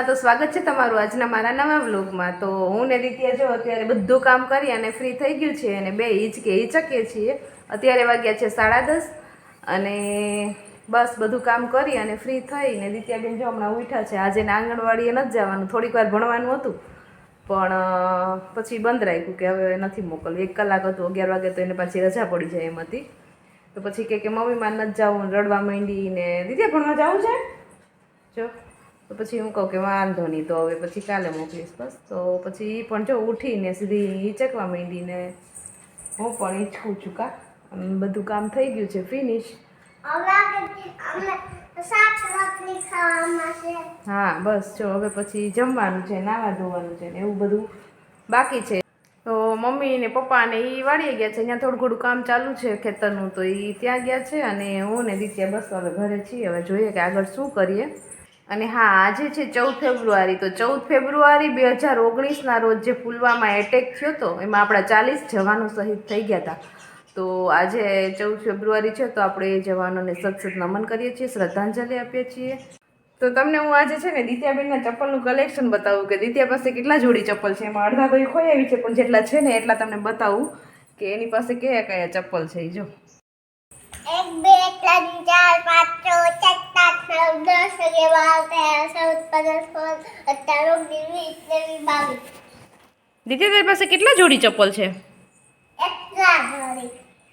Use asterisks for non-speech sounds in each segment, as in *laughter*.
કૃષ્ણ તો સ્વાગત છે તમારું આજના મારા નવા વ્લોગમાં. તો હું ને દિત્યા જો અત્યારે બધું કામ કરી અને ફ્રી થઈ ગયું છે અને બે હિંચકે હિંચકીએ છીએ. અત્યારે વાગ્યા છે સાડા દસ અને બસ બધું કામ કરી અને ફ્રી થઈ ને દિત્યાબેન જો હમણાં ઉઠ્યા છે. આજે ને આંગણવાડીએ નથી જવાનું. થોડીક વાર ભણવાનું હતું. પણ પછી બંધ રાખ્યું કે હવે નથી મોકલવું. એક કલાક હતું, અગિયાર વાગે તો એને પાછી રજા પડી જાય એમ હતી. તો પછી કે કે મમ્મીમાં નથી જવું. રડવા માંડી ને દીદી ભણવા જવું છે? જો. તો પછી હું કહું કે વાંધો નહીં તો હવે પછી કાલે મોકલીશ બસ. તો પછી પણ જો ઉઠીને સીધી હિંચકવા માંડીને હું પણ હિંચકું છું કા. બધું કામ થઈ ગયું છે ફિનિશ. હા બસ જો હવે પછી જમવાનું છે નાવા ધોવાનું છે ને એવું બધું બાકી છે. તો મમ્મી ને પપ્પા ને એ વાળીએ ગયા છે અહીંયા થોડું ઘણું કામ ચાલુ છે ખેતરનું તો એ ત્યાં ગયા છે અને હું ને દીત્યા બસ હવે ઘરે છીએ હવે જોઈએ કે આગળ શું કરીએ. અને હા, આજે છે ચૌદ ફેબ્રુઆરી. તો ચૌદ ફેબ્રુઆરી બે હજાર ઓગણીસના રોજ જે પુલવામા એટેક થયો હતો, એમાં આપણા ચાલીસ જવાનો શહીદ થઈ ગયા હતા. તો આજે ચૌદ ફેબ્રુઆરી છે, તો આપણે એ જવાનોને સત સત નમન કરીએ છીએ, શ્રદ્ધાંજલિ આપીએ છીએ. તો તમને હું આજે છે ને દિત્યાબેનના ચપ્પલનું કલેક્શન બતાવું કે દિત્યા પાસે કેટલા જોડી ચપ્પલ છે? એમાં અડધા તો એ ખોઈ આવી છે, પણ જેટલા છે ને એટલા તમને બતાવું કે એની પાસે કયા કયા ચપ્પલ છે જો. એક, બે, ત્રણ, ચાર, પાંચ, છ, સાત વીસ ત્રેવીસ તારી પાસે કેટલા જોડી ચપ્પલ છે? એટલા જોડી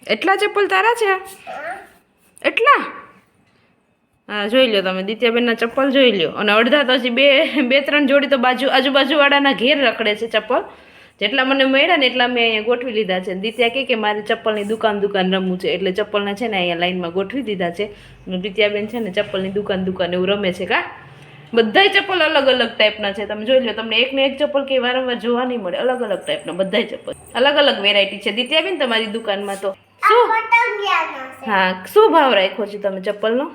એટલા ચપ્પલ તારા છે? એટલા? હા, જોઈ લો તમે, દિત્યાબેનના ચપ્પલ જોઈ લો અને અડધા તો હજી બે બે, ત્રણ જોડી તો બાજુ, આજુબાજુવાળાના ઘેર રખડે છે ચપ્પલ. જેટલા મને મળ્યા ને એટલા મેં અહીંયા ગોઠવી લીધા છે. દિત્યા કહે કે મારે ચપ્પલની દુકાન દુકાન રમવું છે. એટલે ચપ્પલના છે ને અહીંયા લાઈનમાં ગોઠવી દીધા છે. દિત્યાબેન છે ને ચપ્પલની દુકાન દુકાન એવું રમે છે કા? બધાય ચપ્પલ અલગ અલગ ટાઈપના છે. તમે જોઈ લો તમને એક ને એક ચપ્પલ કે વારંવાર જોવા નહીં મળે. અલગ અલગ ટાઈપના બધાય ચપ્પલ. અલગ અલગ વેરાયટી છે. દિત્યાબેન તમારી દુકાનમાં તો શું? હા શું ભાવ રાખ્યો છે તમે ચપ્પલનો?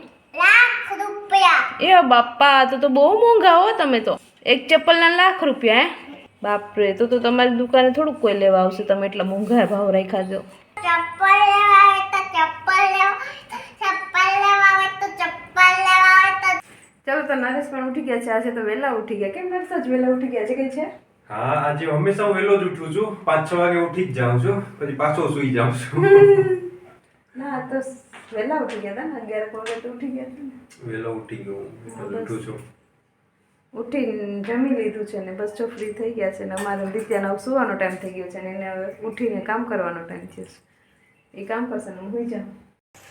એ બાપ્પા તો તો બહુ મોંઘા હો તમે તો. એક ચપ્પલના લાખ રૂપિયા હે? બાપરે તો તો તમારી દુકાને થોડુંક કોઈ લેવા આવશે તમે એટલા મોંઘા ભાવ રાખ્યા છો. ચપ્પલ લેવા હોય તો ચપ્પલ લેવા ચપ્પલ લેવા હોય તો ચપ્પલ લેવા હોય તો ચાલો તો નરેશ પણ ઉઠી ગયા છે આજે તો વહેલા ઉઠી ગયા. કેમ નરેશ જ વહેલા ઉઠી ગયા છે કઈ છે? હા આજે હંમેશા હું વહેલો જ ઉઠું છું. પાંચ છ વાગે ઉઠી જ જાઉં છું પછી પાછો સુઈ જાઉં છું. *laughs* ના તો વહેલા ઉઠી ગયા હતા ને અગિયાર વાગે તો ઉઠી ગયા હતા વહેલો ઉઠી ગયો વહેલો ઉઠું છું. ઉઠીને જમી લીધું છે ને બસ જો ફ્રી થઈ ગયા છે ને અમારે દિત્યાનો સુવાનો ટાઈમ થઈ ગયો છે ને એને હવે ઉઠીને કામ કરવાનો ટાઈમ થયો છે. એ કામ કરશે ને હું જાઉં.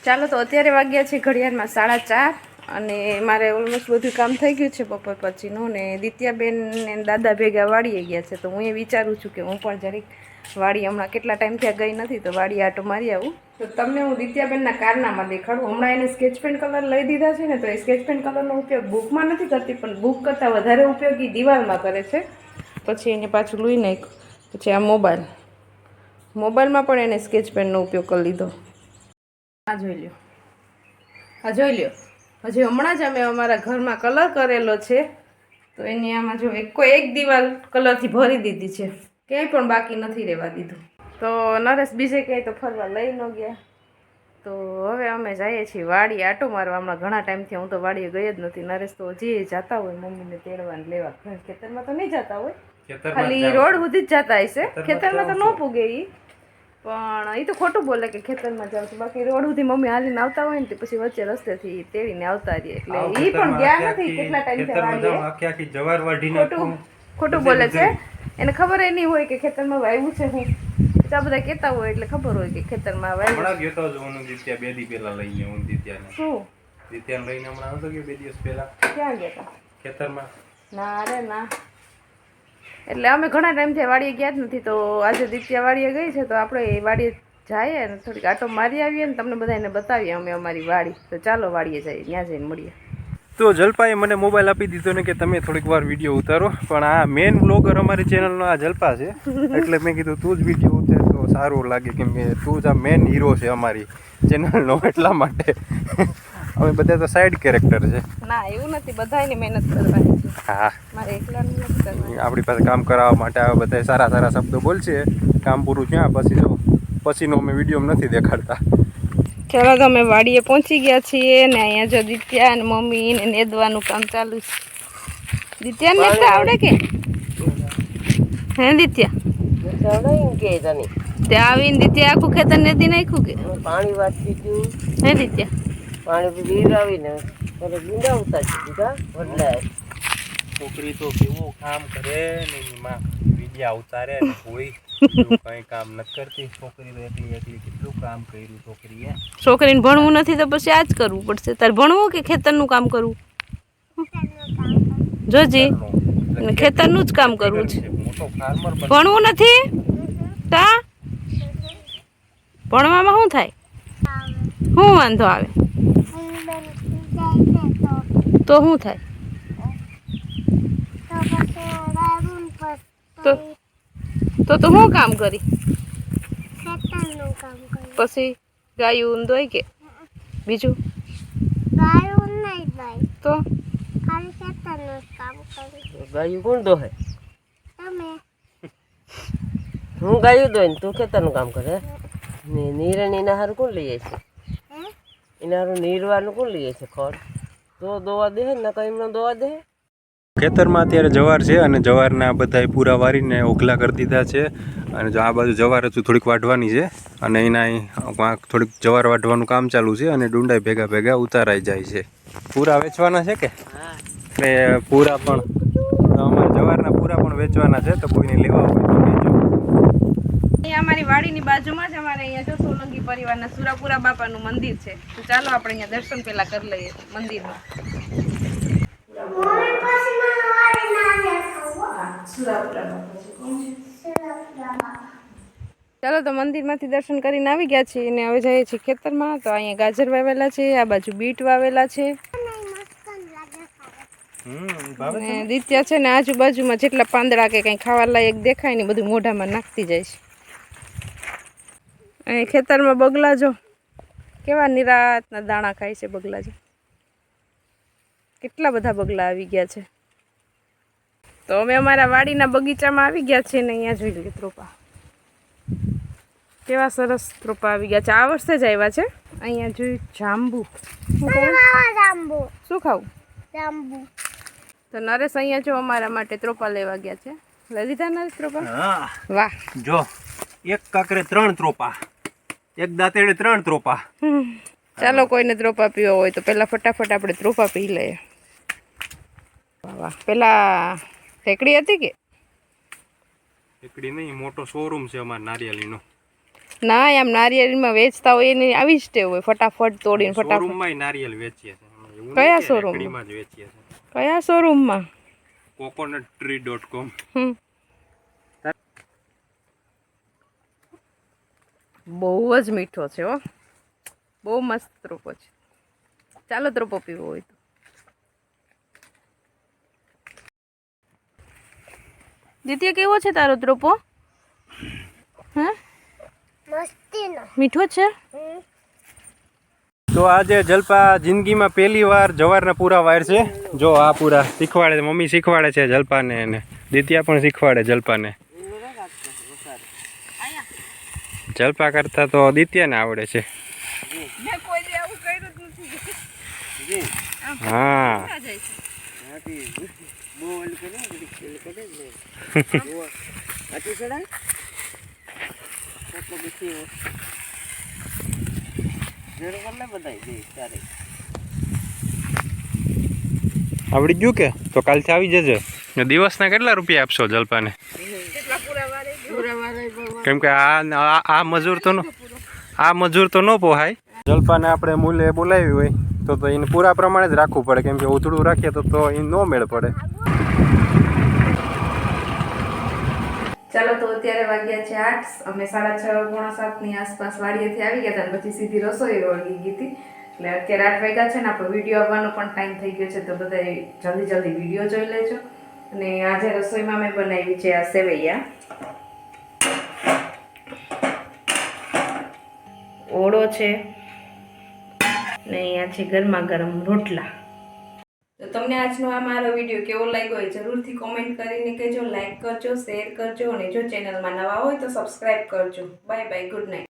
ચાલો તો અત્યારે વાગ્યા છે ઘડિયાળમાં સાડા ચાર અને મારે ઓલમોસ્ટ બધું કામ થઈ ગયું છે બપોર પછીનું ને દિત્યાબેન ને દાદા ભેગા વાળીએ ગયા છે તો હું એ વિચારું છું કે હું પણ જરીક વાડી હમણાં કેટલા ટાઈમ ત્યાં ગઈ નથી તો વાડી આટો મારી આવું. તો તમને હું દિત્યાબેનના કારનામાં દેખાડું. હમણાં એને સ્કેચ પેન કલર લઈ દીધા છે ને, તો એ સ્કેચ પેન કલરનો ઉપયોગ બુકમાં નથી કરતી, પણ બુક કરતાં વધારે ઉપયોગ એ દિવાલમાં કરે છે. પછી એને પાછું લઈ નાખ પછી આ મોબાઈલ મોબાઈલમાં પણ એને સ્કેચ પેનનો ઉપયોગ કરી લીધો. આ જોઈ લ્યો. આ જોઈ લ્યો. હજી હમણાં જ અમે અમારા ઘરમાં કલર કરેલો છે. તો એની આમાં જો એક કોઈ એક દિવાલ કલરથી ભરી દીધી છે. ક્યાંય પણ બાકી નથી રહેવા દીધું. તો નરેશ બીજે ક્યાંય તો ફરવા લઈ ન ગયા. તો હવે અમે જઈએ છીએ વાડી આટો મારવા હમણાં ઘણા ટાઈમથી હું તો વાડીએ ગઈ જ નથી. નરેશ તો હજી જતા હોય મમ્મીને તેડવા ને લેવા. ખેતરમાં તો નહીં જતા હોય. ખાલી રોડ સુધી જ જતા હશે ખેતરમાં તો ન પૂગે ઈ. પણ એ તો ખોટું બોલે કે ખેતરમાં જાઉં છું. બાકી રોડ સુધી મમ્મી હાલીને આવતા હોય ને તો પછી વચ્ચે રસ્તેથી તેડીને આવતા રહીએ. એટલે એ પણ ગયા નથી કેટલા ટાઈમ આખી જવાર ખોટું બોલે છે. એને ખબર નહીં હોય કે ખેતરમાં વાવ્યું છે હું. તો બધા કહેતા હોય એટલે ખબર હોય કે ખેતરમાં વાવ્યું. હમણાં ગયો તો હું દિત્યા બે દી પહેલા લઈને હું દિત્યાને. શું? દિત્યાને લઈને હમણાં આવતો ગયો બે દિવસ પહેલા? ક્યાં ગયા હતા ખેતરમાં. ના અરે ના. એટલે અમે ઘણા ટાઈમથી વાડીએ ગયા જ નથી તો આજે દિત્યા વાડીએ ગઈ છે તો આપણે વાડીએ જઈએ અને થોડીક આટો મારી આવીએ ને તમને બધાને બતાવીએ અમે અમારી વાડી. તો ચાલો વાડીએ જઈએ ત્યાં જઈને મળીએ. તો જલપાએ મને મોબાઈલ આપી દીધો ને કે તમે થોડીક વાર વીડિયો ઉતારો. પણ આ મેન બ્લોગર અમારી ચેનલનો આ જલપા છે. એટલે મેં કીધું તું જ વીડિયો ઉતાર તો સારું લાગે કેમ કે તું જ આ મેન હીરો છે અમારી ચેનલનો એટલા માટે. અમે બધા તો સાઈડ કેરેક્ટર છે. ના એવું નથી. બધાની મહેનત કરવાની છે. હા. મારે એકલાની નથી કરવાની. આપણી પાસે કામ કરાવવા માટે આવા બધા સારા સારા શબ્દો બોલશે. કામ પૂરું થયા પછી જો પછીનો અમે વીડિયો નથી દેખાડતા. ચાલો તો અમે વાડીએ પહોંચી ગયા છીએ ને અહીંયા જો દિત્યા અને મમ્મી ને નેદવાનું કામ ચાલુ છે. દિત્યા ને આવડે કે? હે દિત્યા? ત્યાં આવીને દિત્યા આખું ખેતર નેદી નાખ્યું કે? પાણી વાંચી ગયું હે દિત્યા? પાણી ત્યારે ગુંડા ઉતારી દીધા બદલાય છોકરી તો કેવું કામ કરે ને એની માં વિદ્યા ઉતારે ને કઈ કામ નથી કરતી. છોકરી તો એકલી એકલી કેટલું કામ કર્યું છોકરીએ? છોકરીને ભણવું નથી તો પછી આ જ કરવું પડશે. તારે ભણવું કે ખેતરનું કામ કરવું? જોજી અને ખેતરનું જ કામ કરવું છે. મોટો ફાર્મર બન. ભણવું નથી? તા ભણવામાં શું થાય? શું વાંધો આવે? તો શું થાય? તો તો તો શું કામ કરી? પછી ગાયું દોય કે? બીજું? તો? ગાયું કોણ દોહે? હું ગાયું દોય તું ખેતરનું કામ કરે? ને એના હારું કોણ લઈ છે એના હારું નીરવાનું કોણ લઈએ છે ખડ? તો દોવા દે ને કઈ દોવા દે? ખેતરમાં અત્યારે જવાર છે અને જવારના બધાય પૂરા વારીને ઓઘલા કરી દીધા છે. અને જો આ બાજુ જવાર હજુ થોડીક વાઢવાની છે અને એના થોડીક જવાર વાઢવાનું કામ ચાલુ છે અને ડુંડાઈ ભેગા ભેગા ઉતારાઈ જાય છે. પૂરા વેચવાના છે કે? ને પૂરા પણ અમારે જવારના પૂરા પણ વેચવાના છે તો કોઈને લેવા હોય તો લેજો. અમારી વાડીની બાજુમાં જ અમારે અહીંયા જો સોલંકી પરિવારના સુરાપુરા બાપાનું મંદિર છે. તો ચાલો આપણે અહીંયા દર્શન પહેલાં કરી લઈએ મંદિરમાં. ચાલો તો મંદિરમાંથી દર્શન કરીને આવી ગયા છીએ અને હવે જઈએ છીએ ખેતરમાં. તો અહીંયા ગાજર વાવેલા છે આ બાજુ બીટ વાવેલા છે. દિત્યા છે ને આજુબાજુમાં જેટલા પાંદડા કે કંઈ ખાવા લાયક દેખાય ને બધું મોઢામાં નાખતી જાય છે. અહીં ખેતરમાં બગલા જો કેવા નિરાતના દાણા ખાય છે બગલા જો કેટલા બધા બગલા આવી ગયા છે. તો અમે અમારા વાડીના બગીચામાં આવી ગયા છીએ ને અહીંયા જોઈ લઈએ ત્રોપા કેવા સરસ ત્રોપા આવી ગયા છે. આ વર્ષે જ આવ્યા છે. અહીંયા જોયું જાંબુ. શું ખાવું? શું ખાવું? તો નરેશ અહીંયા જો અમારા માટે ત્રોપા લેવા ગયા છે. લઈ લીધા નરેશ ત્રોપા વાહ. જો એક કાકરે ત્રણ ત્રોપા એક દાંતેડે ત્રણ ત્રોપા ચાલો કોઈને ત્રોપા પીવો હોય તો પહેલાં ફટાફટ આપણે ત્રોપા પી લઈએ. વાહ વાહ. પેલા ટેકડી હતી કે? ઠેકડી નહીં મોટો શોરૂમ છે અમારા નારિયેલીનો ના આમ નારિયેળીમાં વેચતા હોય એની આવી જ ટેવ હોય ફટાફટ તોડીને ફટાફટ. શોરૂમમાં નારિયેલ વેચીએ છીએ. કયા શોરૂમ કે જ વેચીએ છીએ. કયા શોરૂમમાં? Coconut tree dot com. બહુ જ મીઠો છે હો. બહુ મસ્ત ત્રોપો છે. ચાલો ત્રોપો પીવો હોય તો. દ્વિતીય કેવો છે તારો ત્રોપો હે? મીઠો છે? તો આજે જલપા જિંદગીમાં પહેલી વાર જવારના પૂરા વાર છે. જો આ પૂરા શીખવાડે છે. મમ્મી શીખવાડે છે જલપાને અને દિત્યા પણ શીખવાડે જલપાને. જલપા કરતા તો દિત્યાને આવડે છે. હા. *laughs* *laughs* બહુ ઓલું કરે ને ઘડીક ઓલું કરે ને બહુ આટલું ચડાય કેટલો બેસી જરૂર કરલે બધાય બે ચારે. આવડી ગયું કે? તો કાલથી આવી જજે. દિવસના કેટલા રૂપિયા આપશો જલપાને? કેમ કે આ આ- મજૂર તો નો આ મજૂર તો ન પોહાય. જલપાને આપણે મૂલ્ય બોલાવી હોય તો તો એને પૂરા પ્રમાણે જ રાખવું પડે. કેમ કે ઉથડું રાખીએ તો તો એ ન મેળ પડે. ચાલો તો અત્યારે વાગ્યા છે આઠ. અમે સાડા છ પોણા સાતની આસપાસ વાડીએથી આવી ગયા હતા પછી સીધી રસોઈ વળગી ગઈ હતી. એટલે અત્યારે આઠ વાગ્યા છે ને, આપણે વીડિયો આવવાનો પણ ટાઈમ થઈ ગયો છે તો બધા જલ્દી જલ્દી વીડિયો જોઈ લેજો. અને આજે રસોઈમાં મેં બનાવી છે આ સેવૈયા. ઓળો છે ને અહીંયા છે ગરમા ગરમ રોટલા. તો તમને આજનો આ મારો વીડિયો કેવો લાગ્યો એ જરૂરથી કોમેન્ટ કરીને કહેજો લાઇક કરજો શેર કરજો અને જો ચેનલમાં નવા હોય તો સબસ્ક્રાઈબ કરજો. Bye bye good night